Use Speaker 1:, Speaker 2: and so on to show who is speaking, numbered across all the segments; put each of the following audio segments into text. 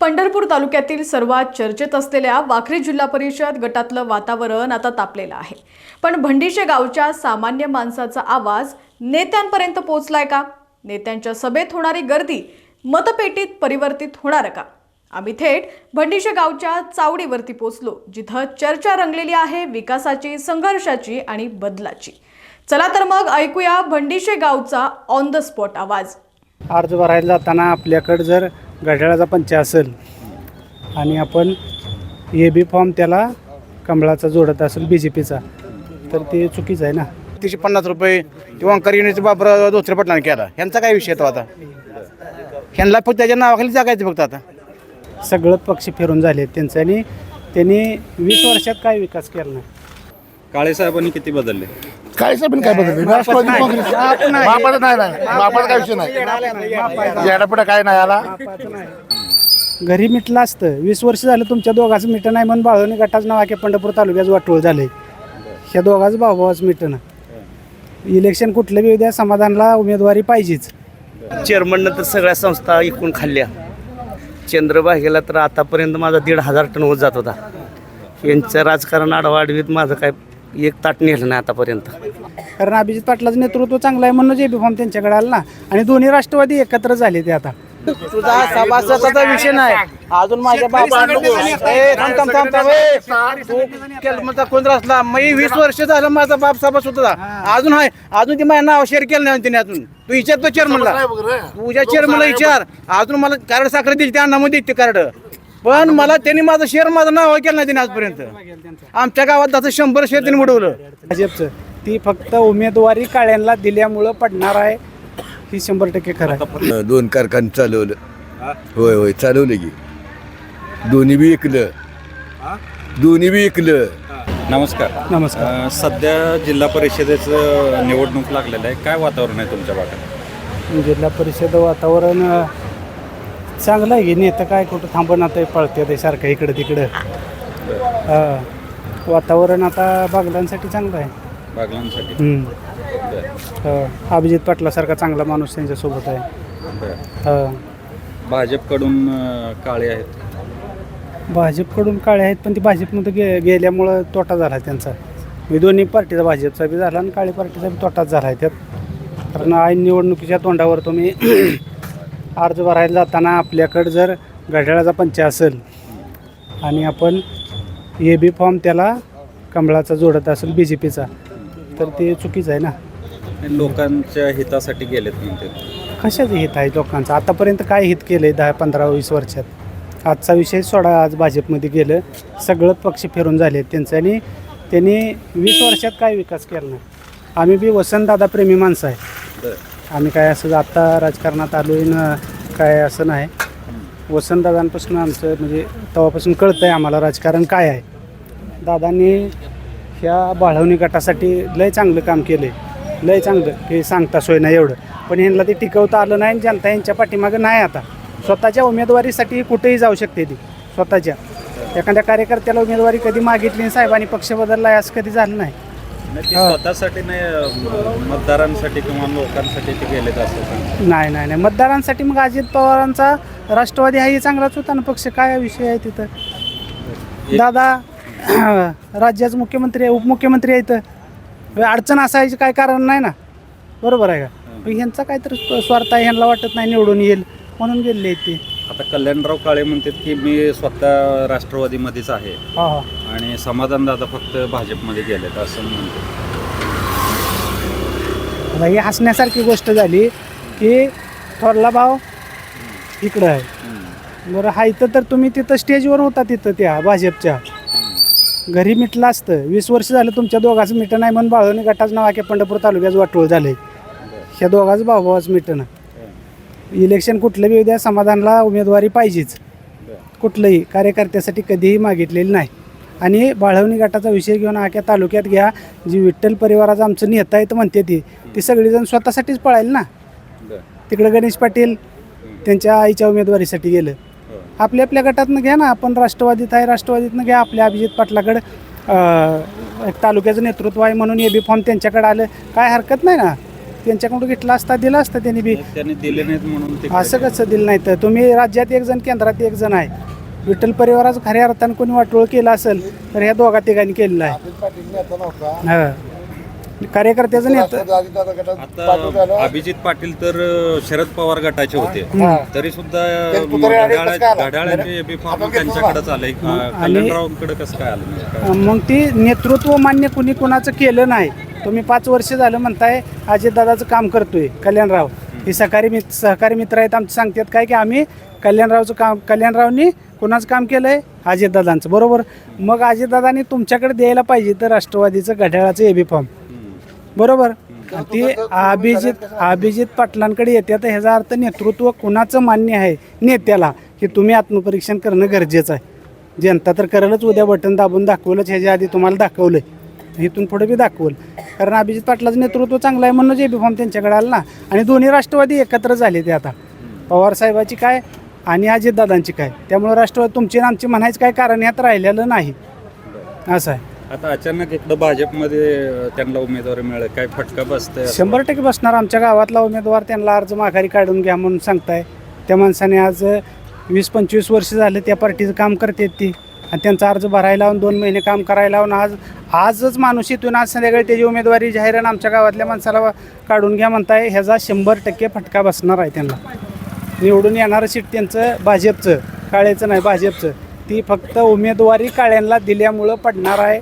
Speaker 1: पंढरपूर तालुक्यातील सर्वात चर्चेत असलेल्या वाखरी जिल्हा परिषद गटातलं वातावरण आता तापलेलं आहे. पण भंडीशे गावच्या सामान्य माणसाचा आवाज नेत्यांपर्यंत पोहोचलाय का? नेत्यांच्या सभेत होणारी गर्दी मतपेटीत परिवर्तित होणार का? आम्ही थेट भंडीशे गावच्या चावडीवरती पोचलो जिथं चर्चा रंगलेली आहे विकासाची संघर्षाची आणि बदलाची. चला तर मग ऐकूया भंडीशे गावचा ऑन द स्पॉट आवाज.
Speaker 2: अर्ज भरायला जाताना आपल्याकडे जर घड्याळाचा पंच असेल आणि आपण ए बी फॉर्म त्याला कमळाचा जोडत असेल बी जे पीचा तर ते चुकीचं आहे ना?
Speaker 3: तीनशे पन्नास रुपये किंवा करिणीचा वापर दुसऱ्या पटलाने केला. ह्यांचा काय विषय तो आता? ह्यांना फक्त त्याच्या नावाखाली जागायचं फक्त आता.
Speaker 2: सगळं पक्ष फिरून झाले त्यांचं आणि त्यांनी वीस वर्षात काय विकास केला नाही?
Speaker 4: काळे साहेबांनी किती बदलले?
Speaker 5: काय साहेब काय बदलले? राष्ट्रवादी काँग्रेस. बापाचा नाही. नाही बापाचा काय विषय नाही. येडापुढे काय नाही आला.
Speaker 2: घरी मिटलं असतं. वीस वर्ष झालं तुमच्या दोघांचं मिटं नाही म्हणून बाळवणी गटाचं नाव आहे पंढरपूर तालुक्याचं वाटोळ झालंय. ह्या दोघांचं भाऊभावाचं मिटं ना इलेक्शन कुठलं बी द्या समाधानला उमेदवारी पाहिजेच.
Speaker 6: चेअरमननं तर सगळ्या संस्था इकून खाल्ल्या. चंद्रभागेला तर आतापर्यंत माझा दीड हजार टन होत जात होता. यांचं राजकारण आडवाडवीत माझं काय एक ताट नेलं नाही आतापर्यंत.
Speaker 2: कारण अभिजित पाटलाचं नेतृत्व चांगलं आहे म्हणून जे बी फॉर्म त्यांच्याकडे आला ना. आणि दोन्ही राष्ट्रवादी एकत्र झाले ते आता.
Speaker 3: तुझा सभासदाचा विषय नाही. अजून माझ्या बाबा कोण असला. मी वीस वर्ष झालं माझा बाप सभासद होता. अजून आहे अजून ती माझ्या नाव शेअर केलं नाही तिने अजून. तू विचार तो चेअरमनला तुझ्या चेअरमनला विचार. अजून मला कार्ड साखर दिली त्या अन्नामध्ये ते कार्ड पण मला त्यांनी माझं शेअर माझं नाव केलं नाही तिने आजपर्यंत. आमच्या गावात त्याचं शंभर शेअर त्यांनी बुडवलं.
Speaker 2: भाजपचं. ती फक्त उमेदवारी काळ्यांना दिल्यामुळं पडणार आहे ही शंभर टक्के खरं
Speaker 7: दोन कारखाने चालवलं. होय होय चालवलं की. दोन्ही बी ऐकलं दोन्ही बी ऐकलं
Speaker 4: नमस्कार.
Speaker 2: नमस्कार.
Speaker 4: सध्या जिल्हा परिषदेचं निवडणूक लागलेलं आहे. काय वातावरण आहे तुमच्या भागात?
Speaker 2: जिल्हा परिषद वातावरण चांगलं आहे की नेतं काय कुठं थांबून आता पळते ते सारखं इकडं तिकडं. वातावरण आता बागलांसाठी चांगलं आहे.
Speaker 4: बागलांसाठी?
Speaker 2: हम्म.
Speaker 4: बरं,
Speaker 2: अभिजित पाटलासारखा चांगला माणूस त्यांच्यासोबत आहे.
Speaker 4: बरं. भाजपकडून अ, काळे आहेत
Speaker 2: भाजपकडून काळे आहेत पण ती भाजपमध्ये गे गेल्यामुळं तोटा झाला त्यांचा. मी दोन्ही पार्टीचा भाजपचा बी झाला आणि काळी पार्टीचा बी तोटाच झाला आहे त्यात कारण ऐन निवडणुकीच्या तोंडावर तुम्ही अर्ज भरायला जाताना आपल्याकडं जर घड्याळाचा पंच असेल आणि आपण ए बी फॉर्म त्याला कमळाचा जोडत असेल बी जे पीचा तर ते चुकीचं आहे ना?
Speaker 4: लोकांच्या हितासाठी गेलेत म्हणते
Speaker 2: कशाचं हित आहे लोकांचं? आतापर्यंत काय हित केलं आहे दहा पंधरा वीस वर्षात? आजचा विषय सोडा आज भाजपमध्ये गेलं सगळं पक्ष फिरून झाले त्यांचं आणि त्यांनी वीस वर्षात काय विकास केला नाही? आम्ही बी वसंतदादा प्रेमी माणसं आहे.
Speaker 4: बरं.
Speaker 2: आम्ही काय असं आत्ता राजकारणात आलो आहे ना काय असं नाही. वसंतदादांपासून आमचं म्हणजे तेव्हापासून कळतं आहे आम्हाला राजकारण काय आहे. दादांनी ह्या बाळवणी गटासाठी लय चांगलं काम केलं आहे लय चांगलं हे सांगता सोय नाही एवढं. पण ह्यांना ते टिकवता आलं नाही आणि जनता यांच्या पाठीमागं नाही आता. स्वतःच्या उमेदवारीसाठी कुठेही जाऊ शकते ती स्वतःच्या. एखाद्या कार्यकर्त्याला उमेदवारी कधी मागितली साहेबांनी पक्ष बदलला आहे असं कधी झालं नाही.
Speaker 4: नाही, ते स्वतःसाठी नाही अ, मतदारांसाठी किंवा लोकांसाठी ते गेलेत असं
Speaker 2: नाही नाही नाही. मतदारांसाठी मग अजित पवारांचा राष्ट्रवादी हाही चांगलाच होता ना पक्ष काय विषय आहे तिथं? दादा राज्याचे मुख्यमंत्री आहे उपमुख्यमंत्री आहेत. अडचण असायची काय कारण नाही ना? बरोबर आहे का? पण ह्यांचा काहीतरी स्वार्थ आहे ह्यांना वाटत नाही निवडून येईल म्हणून गेले आहेत ते.
Speaker 4: आता कल्याणराव काळे म्हणतात की मी स्वतः राष्ट्रवादीमध्येच आहे.
Speaker 2: हा हा.
Speaker 4: आणि समाधान दादा फक्त भाजपमध्ये गेलेत असं म्हणते.
Speaker 2: आता ही हसण्यासारखी गोष्ट झाली की थोरला भाव इकडं आहे. बरं हायतं तर तुम्ही तिथं स्टेजवर होता तिथं त्या भाजपच्या. घरी मिटलं असतं. वीस वर्ष झालं तुमच्या दोघांचं मिटं नाही म्हणून बाळवणी गटाचं नाव आहे पंढरपूर तालुक्याचं वाटोळ झालं आहे ह्या दोघांचं भाऊभावाचं मिटं ना इलेक्शन कुठलं बी द्या समाधानला उमेदवारी पाहिजेच. कुठलंही कार्यकर्त्यासाठी कधीही मागितलेली नाही. आणि बाळवणी गटाचा विषय घेऊन आख्या तालुक्यात घ्या जी विठ्ठल परिवाराचं आमचं नेता तर म्हणते ती. ती सगळीजण स्वतःसाठीच पळायला ना. तिकडं गणेश पाटील त्यांच्या आईच्या उमेदवारीसाठी गेलं. आपल्या आपल्या गटातनं घ्या ना आपण राष्ट्रवादीत आहे राष्ट्रवादीतनं घ्या. आपल्या अभिजित पाटलाकडं तालुक्याचं नेतृत्व आहे म्हणून ए बी फॉर्म त्यांच्याकडे आलं. काय हरकत नाही ना. त्यांच्याकडून घेतला असता दिला असता त्यांनी बी.
Speaker 4: त्यांनी दिले नाहीत म्हणून ते
Speaker 2: असं कसं दिलं नाही तर. तुम्ही राज्यात एक जण केंद्रात एक जण आहे. विठ्ठल परिवाराचं खऱ्या अर्थानं कोणी वाटोळ केलं असेल तर ह्या दोघा तिघांनी केलेलं आहे. हा. कार्यकर्त्याचं नेतं.
Speaker 4: आता अभिजित पाटील तर शरद पवार गटाचे होते. तरी सुद्धा? घड्याळाचे फॉर्म त्यांच्याकडेच आलंय. कल्याणरावांकडे कसं काय आलं? काय?
Speaker 2: मग ती नेतृत्व मान्य कुणी कुणाचं केलं नाही. तुम्ही पाच वर्ष झालं म्हणताय अजितदादाचं काम करतोय कल्याणराव. ही सहकारी मित्र सहकारी मित्र आहेत आमचे सांगतात काय की आम्ही कल्याणरावचं काम कल्याणरावनी कुणाचं काम केलं आहे अजितदादांचं बरोबर? मग अजितदादांनी तुमच्याकडे द्यायला पाहिजे तर राष्ट्रवादीचं घड्याळाचं एबी फॉर्म. बरोबर? ती अभिजित अभिजित पाटलांकडे येते तर ह्याचा अर्थ नेतृत्व कुणाचं मान्य आहे? नेत्याला. हे तुम्ही आत्मपरीक्षण करणं गरजेचं आहे. जनता तर करेलच उद्या बटन दाबून दाखवलंच ह्याच्या आधी तुम्हाला दाखवलं इथून पुढे बी दाखवलं. कारण अभिजित पाटलाचं नेतृत्व चांगलं आहे म्हणून जे बी फॉर्म त्यांच्याकडे आला ना. आणि दोन्ही राष्ट्रवादी एकत्र झाले ते आता. पवार साहेबाची काय आणि अजितदादांची काय. त्यामुळे राष्ट्रवादी तुमची आणि आमची म्हणायचं काय कारण यात राहिलेलं नाही. असं आहे.
Speaker 4: आता अचानक इकडं भाजपमध्ये त्यांना उमेदवारी मिळेल. काय फटका बसतंय?
Speaker 2: शंभर टक्के बसणार. आमच्या गावातला उमेदवार त्यांना अर्ज माघारी काढून घ्या म्हणून सांगताय. त्या माणसाने आज वीस पंचवीस वर्ष झालं त्या पार्टीचं काम करतात ती. आणि त्यांचा अर्ज भरायला लावून दोन महिने काम करायला लावून आज आजच माणूस इथून आज संध्याकाळी त्याची उमेदवारी जाहीर आणि आमच्या गावातल्या माणसाला काढून घ्या म्हणताय ह्याचा शंभर टक्के फटका बसणार आहे त्यांना. निवडून येणारं सीट त्यांचं भाजपचं काळ्याचं नाही भाजपचं. ती फक्त उमेदवारी काळ्यांना दिल्यामुळं पडणार आहे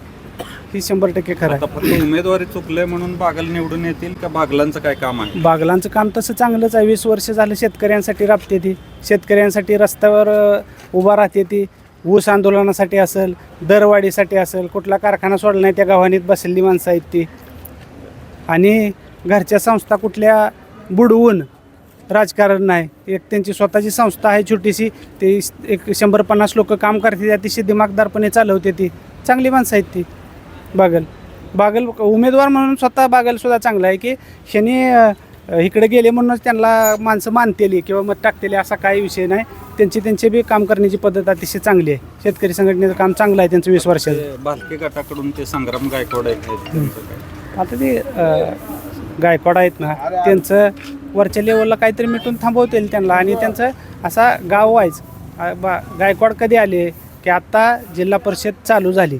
Speaker 2: ही शंभर टक्के खरं
Speaker 4: आता फक्त उमेदवारी चुकलंय म्हणून बागल निवडून येतील का बागलांचं काय काम आहे?
Speaker 2: बागलांचं काम तसं चांगलंच आहे. वीस वर्ष झालं शेतकऱ्यांसाठी राबते ती. शेतकऱ्यांसाठी रस्त्यावर अ, उभा राहते ती. ऊस आंदोलनासाठी असेल दरवाढीसाठी असेल कुठला कारखाना सोडला नाही त्या गव्हाणीत बसलेली माणसं आहेत ती. आणि घरच्या संस्था कुठल्या बुडवून राजकारण नाही. एक त्यांची स्वतःची संस्था आहे छोटीशी ते एक शंभर पन्नास लोकं काम करते अतिशय दिमागदारपणे चालवते ती. चांगली माणसं आहेत ती. बागल. बागल उमेदवार म्हणून स्वतः बागलसुद्धा चांगला आहे की शनी इकडे गेले म्हणूनच त्यांना माणसं मानतेली किंवा मत टाकतेली असा काही विषय नाही. त्यांची त्यांची बी काम करण्याची पद्धत अतिशय चांगली आहे. शेतकरी संघटनेचं काम चांगलं आहे त्यांचं वीस वर्षाचं.
Speaker 4: ते भालके गटाकडून ते संग्राम गायकवाड आहेत त्यांचं काय?
Speaker 2: आता ते अ, गायकवाड आहेत ना त्यांचं वरच्या लेवलला काहीतरी मिटून थांबवतील त्यांना. आणि त्यांचं असा गाव वाईज गायकवाड कधी आले की आत्ता जिल्हा परिषद चालू झाली.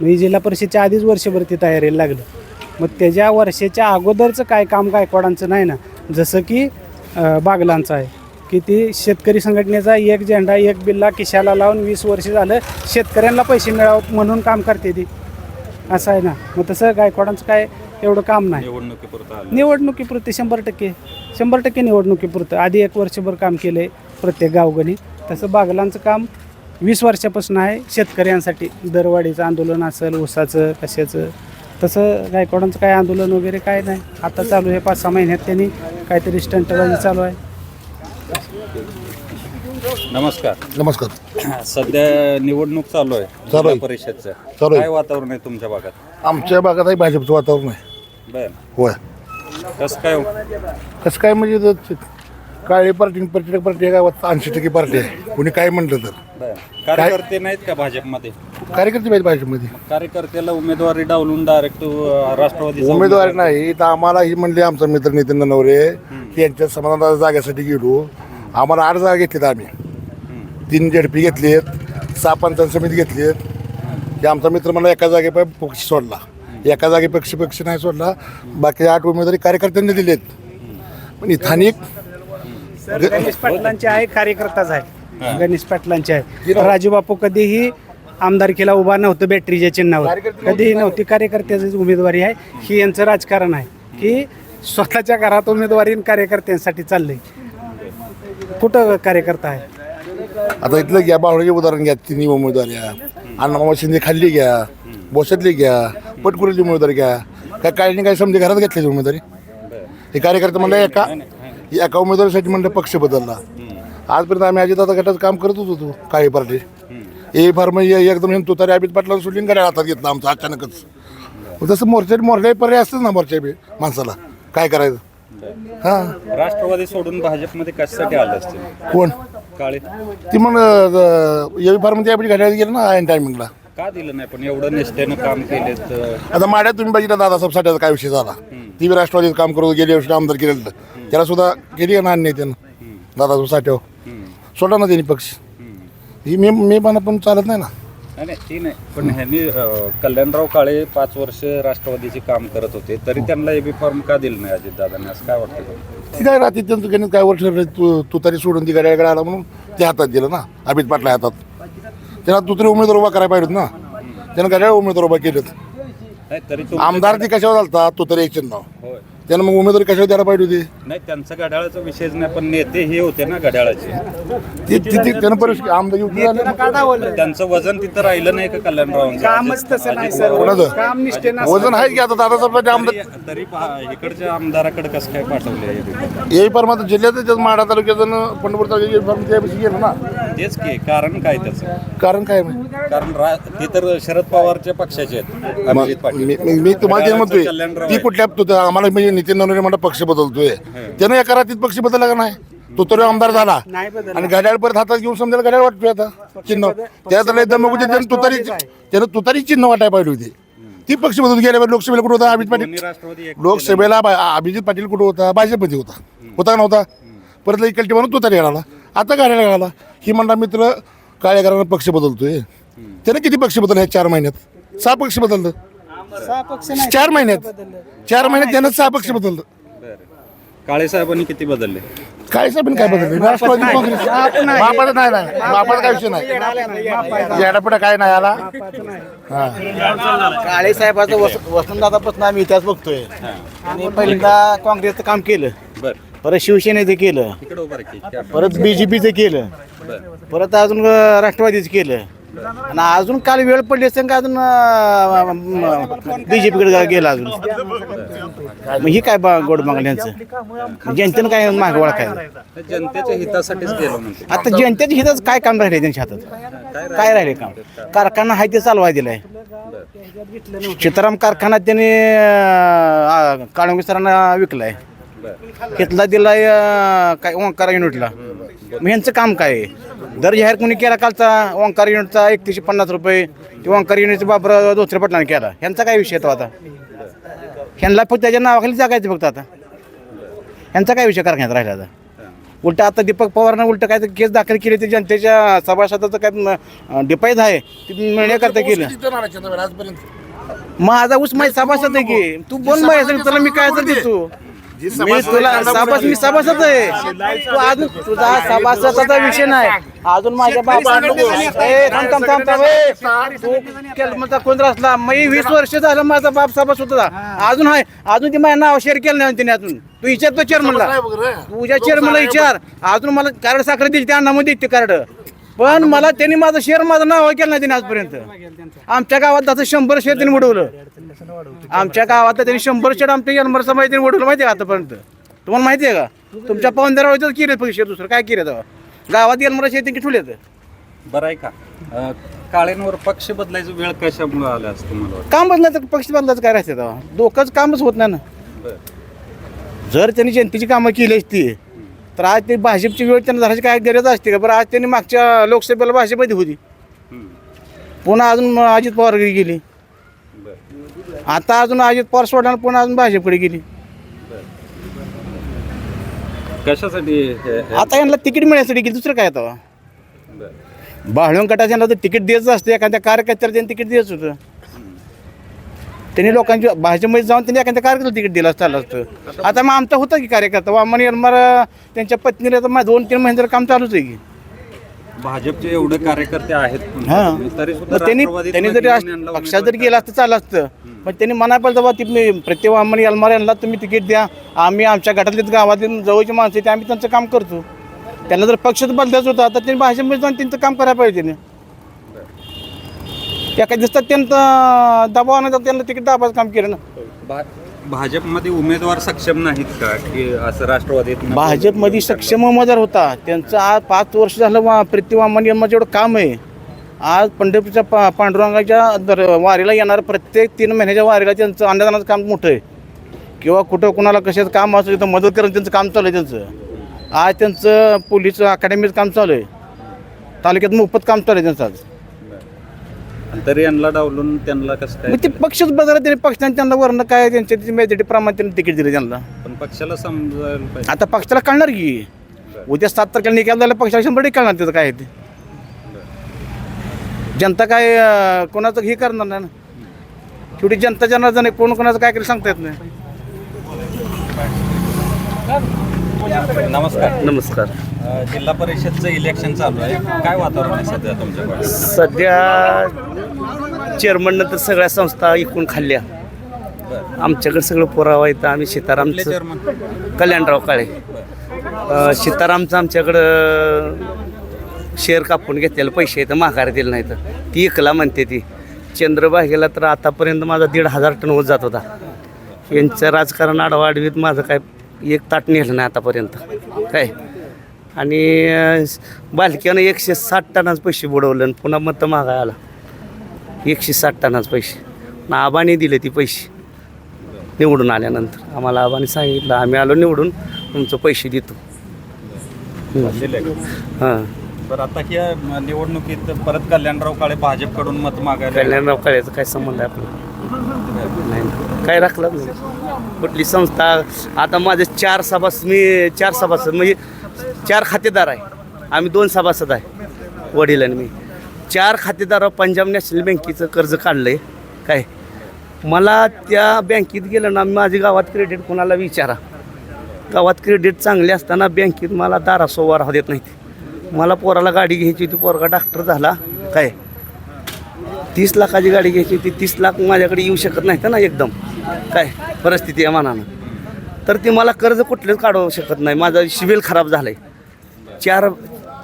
Speaker 2: मी जिल्हा परिषदच्या आधीच वर्षभर ती तयारीला लागलं. मग त्याच्या वर्षाच्या अगोदरचं काय काम गायकवाडांचं नाही ना. जसं की अ, बागलांचं आहे. की ती शेतकरी संघटनेचा एक झेंडा एक बिल्ला किशाला लावून वीस वर्ष झालं शेतकऱ्यांना पैसे मिळावं म्हणून काम करते ती. असं आहे ना. मग तसं गायकवाडांचं काय एवढं काम नाही.
Speaker 4: निवडणुकीपुरतं
Speaker 2: निवडणुकीपुरते शंभर टक्के. शंभर टक्के निवडणुकीपुरतं. आधी एक वर्षभर काम केलं आहे प्रत्येक गावगणी. तसं बागलांचं काम वीस वर्षापासून आहे शेतकऱ्यांसाठी. दरवाढीचं आंदोलन असेल ऊसाचं कशाचं. तसं गायकवाडांचं काय आंदोलन वगैरे काय नाही. आता चालू आहे पाच सहा महिन्यात त्यांनी काहीतरी स्टंटबाजी चालू आहे.
Speaker 4: नमस्कार.
Speaker 5: नमस्कार.
Speaker 4: सध्या निवडणूक चालू आहे जिल्हा
Speaker 5: आहे.
Speaker 4: परिषदचं.
Speaker 5: चालू आहे.
Speaker 4: काय वातावरण आहे तुमच्या भागात?
Speaker 5: आमच्या भागात आहे भाजपचं वातावरण आहे.
Speaker 4: बर.
Speaker 5: होय.
Speaker 4: कसं काय हो?
Speaker 5: कसं काय म्हणजे काळी पार्टी प्रत्येक पार्टी या गावात ऐंशी टक्के पार्टी आहे. कोणी काय म्हटलं तर.
Speaker 4: बर. कार्यकर्ते नाहीत का भाजपमध्ये?
Speaker 5: कार्यकर्ते पाहिजे भाजपमध्ये.
Speaker 4: कार्यकर्त्याला उमेदवारी डावलून डायरेक्ट राष्ट्रवादी
Speaker 5: उमेदवार नाही तर आम्हाला ही म्हणले आमचा मित्र नितीन नवरे की यांच्या समाधान जागेसाठी गेलो. आम्हाला आठ जागा घेतल्यात आम्ही. तीन झडपी घेतलीत सहा पंचायत समिती घेतलीत. की आमचा मित्र मला एका जागेपाय पक्ष सोडला. एका जागे पक्ष पक्ष नाही सोडला. बाकी आठ उमेदवारी कार्यकर्त्यांनी दिलेत. पण स्थानिक
Speaker 2: गणेश पाटलांचे आहे कार्यकर्ताच आहे गणेश पाटलांचे आहे. राजू बापू कधीही आमदारकीला उभा नव्हतं बॅटरीच्या चिन्हावर. कधीही नव्हती. कार्यकर्त्याची उमेदवारी आहे. ही यांचं राजकारण आहे की स्वतःच्या घरात उमेदवारी आणि कार्यकर्त्यांसाठी चाललंय. कुठं कार्यकर्ता आहे?
Speaker 5: आता इथलं घ्या बावळगे उदाहरण घ्या तिन्ही उमेदवार घ्या अण्णामामा शिंदे खाल्ली घ्या बोसतली घ्या पटकुरीची उमेदवारी घ्या. काय काही काय समजे घरात घेतल्याची उमेदवारी? हे कार्यकर्ते म्हणलं एका एका उमेदवारीसाठी म्हणलं पक्ष बदलला. आजपर्यंत आम्ही अजितदादा गटात काम करतच होतो काळी पार्टी. ए फार म्हणजे एकदम हिंदू तुतारी अभित पाटला सुटली गड्या हातात घेतला आमचा अचानकच. मग तसं मोर्चा मोर्चा पर्याय असतंच ना मोर्चा माणसाला काय करायचं? हां.
Speaker 4: राष्ट्रवादी सोडून भाजपमध्ये कशासाठी आले असतील?
Speaker 5: कोण?
Speaker 4: काळे.
Speaker 5: ती मग एवी फार म्हणजे आपली घड्याळ गेलं ना ऐन टायमिंगला
Speaker 4: का दिलं नाही पण एवढं निष्ठेनं काम केलेत? अं,
Speaker 5: आता माड्यात तुम्ही बघितलं दादासाहेब साठ्याचा काय विषय झाला. ती बी राष्ट्रवादीत काम करत गेल्या वर्षी आमदार केलेलं त्याला सुद्धा केली का नान्य त्यानं. दादासाहेब साठ्यावर. सोडा ना त्यांनी पक्ष. ही मी मी पण पण चालत नाही ना.
Speaker 4: नाही नाही ती नाही. पण ह्यांनी अं, कल्याणराव काळे पाच वर्ष राष्ट्रवादीचे काम करत होते तरी त्यांना एबी फॉर्म का दिलं नाही अजितदादांनी? असं काय वाटतं तुम्हाला?
Speaker 5: ती काय राहते त्यांचं गणित काय वर्ष तू तू तरी सोडून ती गाड्याकडे आला म्हणून ते हातात दिलं ना अमित पाटला हातात. त्यांना तरी उमेदवार उभा करायला पाहिजेत ना. त्यानं गाड्या उमेदवार उभा केलेत.
Speaker 4: नाही तरी
Speaker 5: आमदार ती कशावर झालता तो तरी एक नाव
Speaker 4: होय.
Speaker 5: त्यानं मग उमेदवारी कशावर द्यायला पाहिजे होती?
Speaker 4: नाही त्यांचा घड्याळाचा विषयच नाही पण नेते हे होते ना घड्याळाचे.
Speaker 5: ती ती- ती- त्यानं परिस्थिती आमदार युती झाली.
Speaker 4: त्यांचं वजन तिथं राहिलं नाही का कल्याणरावांचं?
Speaker 2: कामच तसं नाही सर.
Speaker 5: कोणाचं?
Speaker 2: काम निष्ठेनं
Speaker 5: वजन आहे की आता दादासाहेब आमदार?
Speaker 4: तरी- पहा इकडच्या आमदाराकडे कसं काय पाठवले
Speaker 5: येई परमात जिल्ह्यात माडा तालुक्यात पंढरपूर तालुक्यात गेलो ना?
Speaker 4: तेच की कारण काय त्याचं?
Speaker 5: कारण काय माहिती?
Speaker 4: कारण रा- ते तर शरद पवारच्या पक्षाचे आहेत
Speaker 5: मग
Speaker 4: अभिजित पाटील.
Speaker 5: मी मी- मी तुम्हाला ते म्हणतोय ती. कुठल्या तो आम्हाला म्हणजे नितीन नवरे म्हणा पक्ष बदलतोय. त्यानं एका रात्रीत पक्ष बदलला का नाही? तो तरी आमदार झाला.
Speaker 2: नाही बदलला.
Speaker 5: आणि घड्याळ परत हातात घेऊन समजायला घड्याळ वाटतोय आता. चिन्ह. त्यात लय होते त्यानं तुतारी त्यानं तुतारी चिन्ह वाटायला पाहिजे होती. ती पक्ष बदलून गेल्यावर लोकसभेला कुठं होता? अभिजित
Speaker 4: दोन्ही
Speaker 5: पाटील
Speaker 4: राष्ट्रवादी एक
Speaker 5: लोकसभेला बा- अभिजित पाटील कुठं होता? भाजपमध्ये होता. होता का नव्हता? परत इकडे म्हणून तो तरी आला. आता गाड्याला गाला ही म्हणला मित्र काळेकरांना पक्ष बदलतोय. त्याने किती पक्ष बदलले ह्या चार महिन्यात? सहा पक्ष बदललं.
Speaker 2: सहा पक्ष नाही.
Speaker 5: चार महिन्यात चार महिन्यात त्यानं सहा पक्ष बदललं.
Speaker 4: बरं. काळे साहेबांनी किती बदलले?
Speaker 5: काय साहेब काय बदलले? राष्ट्रवादी काँग्रेस. बापाचं नाही नाही. बापाचा काय विषय नाही. येडापुढे काय नाही आला. हा.
Speaker 3: काळे साहेबाचं वस वसंतदादापासून आम्ही इतिहास बघतोय. आणि पहिल्यांदा काँग्रेसचं काम केलं.
Speaker 4: बर.
Speaker 3: परत शिवसेनेचं केलं.
Speaker 4: इकडे उभा
Speaker 3: परत बी जे पीचं केलं. परत अजून अं, राष्ट्रवादीचं केलं. आणि अजून काल वेळ पडली असेल का अजून बी जे पीकडे गेला अजून? मग ही काय गोड मागण्यांचं जनतेनं काय मागे
Speaker 4: तर जनतेच्या हितासाठीच गेलो
Speaker 3: आता जनतेच्या हिताचं काय काम राहिले त्यांच्या हातात? काय राहिले काम? कारखाना आहे ते चालवाय दिलाय. सीताराम कारखाना त्याने काळुंगे सरांना विकलाय. घेतला दिलाय काय ओंकार युनिटला. मग यांचं काम काय? आहे? दर जाहीर कोणी केला कालचा ओंकार युनिटचा एकतीसशे पन्नास रुपये ते ओंकार युनिटचा बाबर दोसरे पटलाने केला. ह्यांचा काय विषय तो आता? ह्यांना फक्त त्याच्या नावाखाली जागायचं फक्त आता. ह्यांचा काय विषय कारखान्यात राहिला आता? उलट आता दीपक पवारनं उलट काय केस दाखल केली ते जनतेच्या सभासदाचं काय डिपाईज आहे ते मिळण्याकरता केलं. माझा ऊस माझी सभासद आहे की. तू बोल माझ्या तुला मी काय देतो मी तुला सभास मी सभासद आहे. तू अजून तुझा सभासदाचा विषय नाही. अजून माझ्या बाबा ए, थांब थांब थांब थांब ए. तू केलमचा कोण असला? मी वीस वर्ष झालं माझा बाप सभासद होता. अजून आहे अजून ती माझ्या नाव शेअर केलं नाही त्याने अजून. तू विचार तो चेअरमनला तुझ्या चेअरमनला विचार. अजून मला कार्ड साखर द्यायची त्या अन्नामध्ये ते कार्ड पण मला त्यांनी माझं शेअर माझं नाव केलं नाही त्यांनी आजपर्यंत. आमच्या गावात त्याचं शंभर शेअर त्यांनी उडवलं आमच्या गावात त्यांनी शंभर शेअर आमच्या जन्मर समाज त्यांनी उडवलं माहिती आहे आतापर्यंत? तुम्हाला माहिती आहे का? तुमच्या पावनदारावर केले पैसे दुसरं काय केलं तेव्हा गावात जन्मरा शेअर त्यांनी ठेवले
Speaker 4: बरं आहे का? अं, काळेंवर पक्ष बदलायची वेळ कशामुळे आला असं तुम्हाला वाटतं?
Speaker 3: काम बदलायचं पक्ष बदलायचं काय राहते तेव्हा? डोकंच कामच होत नाही ना. जर त्यांनी जनतेची कामं केली असती तर आज ते भाजपची वेळ त्यांना धरायची काय गरज असते का? बरं आज त्यांनी मागच्या लोकसभेला भाजपमध्ये होती. पुन्हा अजून अजित पवार गेली. आता अजून अजित पवार सोडणार पुन्हा अजून भाजपकडे गेली.
Speaker 4: कशासाठी
Speaker 3: आता यांना तिकीट मिळण्यासाठी गेली दुसरं काय
Speaker 4: बरं.
Speaker 3: बाळून गटाच्या यांना तर तिकीट द्यायचं असतं एखाद्या कार्यकर्त्याला त्यांनी तिकीट द्यायचं होतं. त्यांनी लोकांची भाजपमध्ये जाऊन त्यांनी एखाद्या कार्यकर्त्याला तिकीट दिलं असतं आलं असतं. आता मग आमचा होता की कार्यकर्ता. वामन यलमार त्यांच्या पत्नीला तर मग दोन तीन महिने तरी काम चालूच आहे की.
Speaker 4: भाजपचे एवढे कार्यकर्ते आहेत
Speaker 3: हा.
Speaker 4: तरी
Speaker 3: त्यांनी त्यांनी जरी पक्षात जरी गेला असतं चाललं असतं. पण त्यांनी म्हणाय पाहिजे बाबा तुम्ही प्रत्येक वामन यलमार यांना तुम्ही तिकीट द्या. आम्ही आमच्या गटातले गावातील जवळची माणसं ते आम्ही त्यांचं काम करतो. त्यांना जर पक्षात बदलायचं होतं आता त्यांनी भाजपमध्ये जाऊन त्यांचं काम करायला पाहिजे. त्यांनी एका दिवसात त्यांचं दबावानं जर त्यांना तिकीट दाबाचं काम केलं ना.
Speaker 4: भा- भाजपमध्ये उमेदवार सक्षम नाहीत का? की असं राष्ट्रवादीत
Speaker 3: भाजपमध्ये सक्षम उमेदवार होता. त्यांचं आज पाच वर्ष झालं वा प्रतिवामन यांचं एवढं काम आहे. आज पंढरपूरच्या पा पांडुरंगाच्या दर वारीला येणार प्रत्येक तीन महिन्याच्या वारीला त्यांचं अन्नदानाचं काम मोठं आहे. किंवा कुठं कुणाला कशाचं काम असतं तिथं मदत करणं त्यांचं काम चालू आहे त्यांचं. आज त्यांचं पोलीस अकॅडमीचं काम चालू आहे. तालुक्यात मोफत काम चालू आहे त्यांचं आज.
Speaker 4: तरी यांना डावलून त्यांना कसं काय
Speaker 3: मग ते पक्षच बदला त्याने पक्षाने त्यांना वर्ण काय त्यांच्या मेजॉरिटी प्रमाणे त्यांनी तिकीट दिले त्यांना.
Speaker 4: पण पक्षाला समजायला पाहिजे.
Speaker 3: आता पक्षाला कळणार की. उद्या सात तारखेला निकाल झाला पक्षाला शंभर टक्के कळणार त्याचं काय आहे ते. जनता काय अं, कोणाचं हे करणार नाही ना. शेवटी जनता जनार्दन आहे कोण कोणाचं काय करेल सांगता येत नाही.
Speaker 4: नमस्कार.
Speaker 6: नमस्कार.
Speaker 4: जिल्हा परिषदचं इलेक्शन चालू आहे. काय वातावरण आहे सध्या तुमच्याकडे?
Speaker 6: सध्या चेअरमननं तर सगळ्या संस्था इकून खाल्ल्या. आमच्याकडे सगळं पुरावा येतं आम्ही सीतारामचं कल्याणराव काळे. सीतारामचं आमच्याकडं शेअर कापून घेतलेलं पैसे येतं माघार दिलं नाही तर ती एकला म्हणते ती. चंद्रभागेला तर आतापर्यंत माझा दीड हजार टन होत जात होता. यांचं राजकारण आडवाडवीत माझं काय एक ताट नेलं नाही आतापर्यंत. काय? आणि बालक्यानं एकशे साठ टनाच पैसे बुडवलं आणि पुन्हा मत मागाय आला. एकशे साठ टनाच पैसे. आबाने दिले ती पैसे. निवडून आल्यानंतर आम्हाला आबाने सांगितलं आम्ही आलो निवडून तुमचं पैसे देतो.
Speaker 4: का?
Speaker 6: हां.
Speaker 4: बरं आता म, निवडणुकीत परत कल्याणराव काळे भाजपकडून मत मागायला
Speaker 6: कल्याणराव काळ्याचा काय संबंध आहे आपला? नाही. काय राखलं? कुठली संस्था? आता माझे चार सभासद मी चार सभासद म्हणजे चार खातेदार आहे. आम्ही दोन सभासद आहे वडील आणि मी. चार खातेदार पंजाब नॅशनल बँकेचं कर्ज काढलं आहे काय? मला त्या बँकेत गेलं ना माझ्या गावात क्रेडिट कोणाला विचारा. गावात क्रेडिट चांगले असताना बँकेत मला दारासोवा राहू देत नाहीत. मला पोराला गाडी घ्यायची होती पोरगा डॉक्टर झाला. काय? तीस लाखाची गाडी घ्यायची होती तीस लाख माझ्याकडे येऊ शकत नाही ना एकदम. काय? परिस्थिती आहे मानानं. तर ते मला कर्ज कुठलेच काढू शकत नाही. माझा शिबिल खराब झालं आहे चार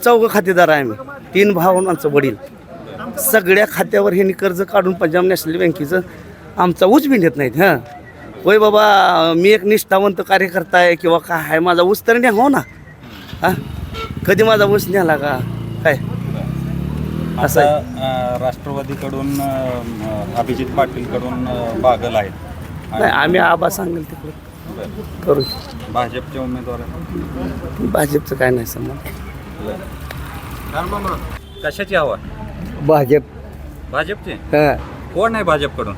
Speaker 6: चौघं खातेदार आहे मी तीन भावनांचं वडील. सगळ्या खात्यावर ह्यांनी कर्ज काढून पंजाब नॅशनल बँकेचं आमचा ऊस बी नेत नाहीत हां. होय बाबा मी एक निष्ठावंत कार्यकर्ता आहे किंवा काय आहे माझा ऊस तर न्या हो ना. हां? कधी माझा ऊस न्याला का? काय? असं आहे.
Speaker 4: राष्ट्रवादीकडून अ, अभिजित पाटीलकडून अ, बागल आहेत.
Speaker 6: नाही आम्ही आबा सांगेल तिकडे. करू.
Speaker 4: भाजपचे उमेदवार आहेत.
Speaker 6: भाजपचं काय नाही समजा.
Speaker 4: कशाची हवा?
Speaker 8: भाजप.
Speaker 4: भाजपची?
Speaker 8: हा.
Speaker 4: कोण आहे भाजपकडून?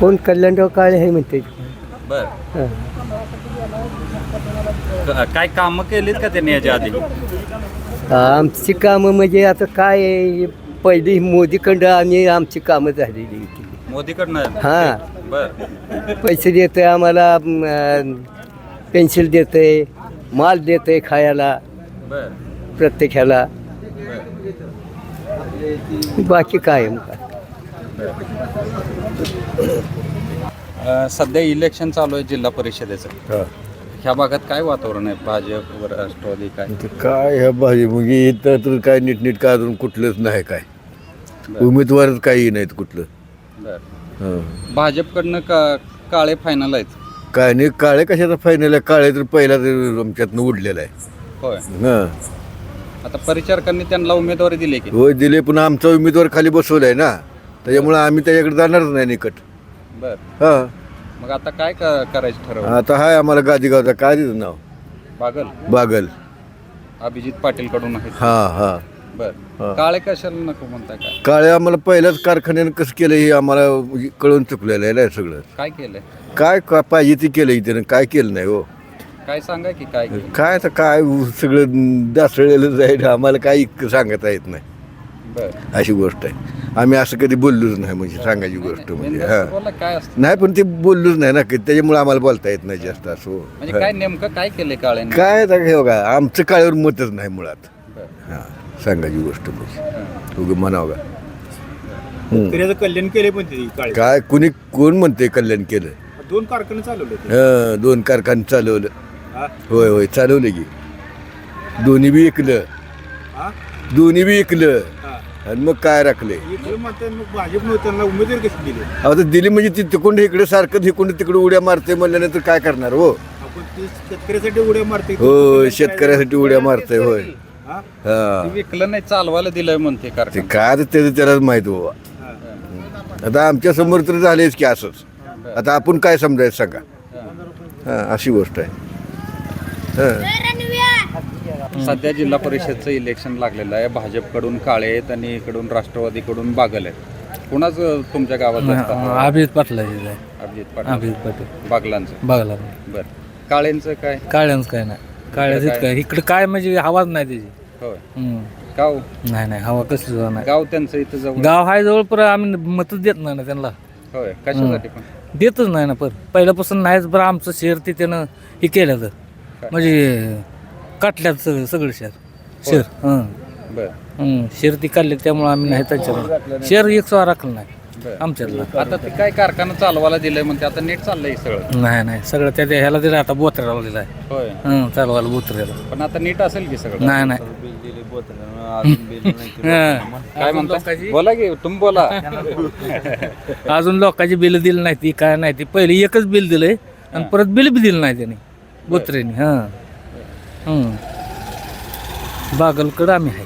Speaker 8: कोण कल्याणराव काळे हे म्हणते.
Speaker 4: बर.
Speaker 8: हा.
Speaker 4: क- काय कामं केलीत का त्यांनी याच्या आधी?
Speaker 8: आमची कामं म्हणजे आता काय आहे, पहिली मोदीकडं आणि आमची कामं झालेली होती.
Speaker 4: मोदीकडनं?
Speaker 8: हा. पैसे देतं आम्हाला पेन्सिल देतंय माल देतंय खायला
Speaker 4: बर.
Speaker 8: प्रत्येकाला बाकी काय आहे मग?
Speaker 4: अ, सध्या इलेक्शन चालू आहे जिल्हा परिषदेचं. ह्या भागात काय वातावरण आहे? भाजप राष्ट्रवादी काय?
Speaker 7: ते काय ह्या भाजी म्हणजे इथं तर काय नीटनीट काय अजून कुठलंच नाही काय. उमेदवारच काही नाहीत कुठलं.
Speaker 4: भाजपकडनं का काळे फायनल आहेत?
Speaker 7: काय नाही काळे कशाचा फायनल आहे? काळे तर पहिला तर आमच्यातनं उडलेला आहे.
Speaker 4: होय.
Speaker 7: हां.
Speaker 4: आता परिचारकांनी त्यांना उमेदवारी दिली की?
Speaker 7: होय दिले पण आमचा उमेदवार खाली बसवलाय ना. त्याच्यामुळे आम्ही त्याच्याकडे जाणारच नाही निकट.
Speaker 4: बर.
Speaker 7: हां.
Speaker 4: मग आता काय क- करायचं ठरवलं?
Speaker 7: आता हाय आम्हाला गाजीगावचा काय नाव?
Speaker 4: बागल.
Speaker 7: बागल.
Speaker 4: अभिजित पाटील कडून आहेत.
Speaker 7: हां हां.
Speaker 4: बर.
Speaker 7: हा.
Speaker 4: काळे कशाला नको म्हणताय काय?
Speaker 7: काळे आम्हाला पहिल्याच कारखान्यानं कसं केलं हे आम्हाला कळून चुकलेलं आहे ना सगळं.
Speaker 4: काय केलंय?
Speaker 7: काय का पाहिजे ते केलं त्यानं काय केलं नाही हो.
Speaker 4: काय सांगा की काय केलं?
Speaker 7: काय आता काय सगळं दासळलेलं जाईल आम्हाला काही इतकं सांगता येत नाही.
Speaker 4: बर.
Speaker 7: अशी गोष्ट आहे. आम्ही असं कधी बोललोच नाही म्हणजे सांगायची गोष्ट म्हणजे
Speaker 4: बिनधास्त
Speaker 7: हा.
Speaker 4: बोला, काय असतं?
Speaker 7: नाही पण ते बोललोच नाही ना कधी त्याच्यामुळे आम्हाला बोलता येत नाही जास्त असं हो.
Speaker 4: म्हणजे काय नेमकं काय केलंय काळ्यांनी?
Speaker 7: काय आता हे बघा आमचं काळेवर मतच नाही मुळात.
Speaker 4: बर.
Speaker 7: हां. सांगायची गोष्ट म्हणजे उगं म्हणावं का?
Speaker 3: शेतकऱ्याचं कल्याण केले पण ते काळे
Speaker 7: काय कुणी कोण म्हणते कल्याण केलं
Speaker 3: दोन कारखाने चालवले
Speaker 7: हं, दोन कारखाने चालवलं.
Speaker 3: हा?
Speaker 7: होय होय चालवलं की. दोन्ही बी ऐकलं
Speaker 3: हा?
Speaker 7: दोन्ही बी ऐकलं
Speaker 3: हा.
Speaker 7: आणि मग काय राखले
Speaker 3: म्हणतात मग भाजपनं त्यांना उमेदवारी कशी दिली?
Speaker 7: आता दिली म्हणजे ती तिकडून इकडे सारखं तिकडून तिकडे उड्या मारते म्हणल्यानंतर काय करणार हो?
Speaker 3: आपण ती शेतकऱ्यासाठी उड्या मारते
Speaker 7: होय शेतकऱ्यासाठी उड्या मारते होय.
Speaker 3: हा?
Speaker 4: ते विकलं नाही चालवायला दिलंय म्हणते
Speaker 7: ते
Speaker 4: कारखाना
Speaker 7: काय त्याचं त्यालाच माहीत हो. आता आमच्यासमोर तर झालेच की असंच. आता आपण काय समजायचं सांगा. हा. अशी गोष्ट आहे. हा.
Speaker 4: सध्या जिल्हा परिषदचं इलेक्शन लागलेलं आहे. भाजपकडून काळे आहेत आणि इकडून राष्ट्रवादीकडून बागल आहेत. कुणाच तुमच्या गावात जास्त हवं आहे?
Speaker 9: अभिजित पाटला आहे.
Speaker 4: अभिजित पाटील
Speaker 9: अभिजित पाटील.
Speaker 4: बागलांचं.
Speaker 9: बघला
Speaker 4: बर. काळेंचं काय?
Speaker 9: काळ्यांच काय नाही. काळ्याच काय? इकडे काय म्हणजे हवाच नाही त्याची.
Speaker 4: होय.
Speaker 9: हम्म.
Speaker 4: गाव?
Speaker 9: नाही नाही हवा कसली सुद्धा नाही.
Speaker 4: गाव त्यांचं इथं जवळ?
Speaker 9: गाव आहे जवळ पर आम्ही मतच देत नाही ना त्यांना.
Speaker 4: होय कशासाठी पण?
Speaker 9: देतच नाही ना पर पहिल्यापासून नाहीच बरं आमचं शहर ते त्यानं हे केलं तर म्हणजे काटल्यात सगळं सगळं शहर. शहर हं.
Speaker 4: बर.
Speaker 9: हं. ती काढले त्यामुळे आम्ही नाही त्याच्यावर शहर एक सवा राखलं नाही. आमच्यातलं.
Speaker 4: आता ते काय कारखाना चालवायला दिलंय म्हणते आता नीट चाललंय सगळं.
Speaker 9: नाही नाही सगळं त्या त्या ह्याला दिलं आता बोत्र्याला दिलं आहे
Speaker 4: होय.
Speaker 9: हं चालवायला बोत्र्याला
Speaker 4: पण आता नीट असेल की सगळं?
Speaker 9: नाही नाही. हं.
Speaker 4: काय म्हणता? बोला की तुम्ही बोला.
Speaker 9: अजून लोकांची बिल दिली नाही ती काय नाही ती. पहिले एकच बिल दिलंय आणि परत बिल बी दिलं नाही त्याने बोत्रेने हां. हं. बागलकडं आम्ही आहे.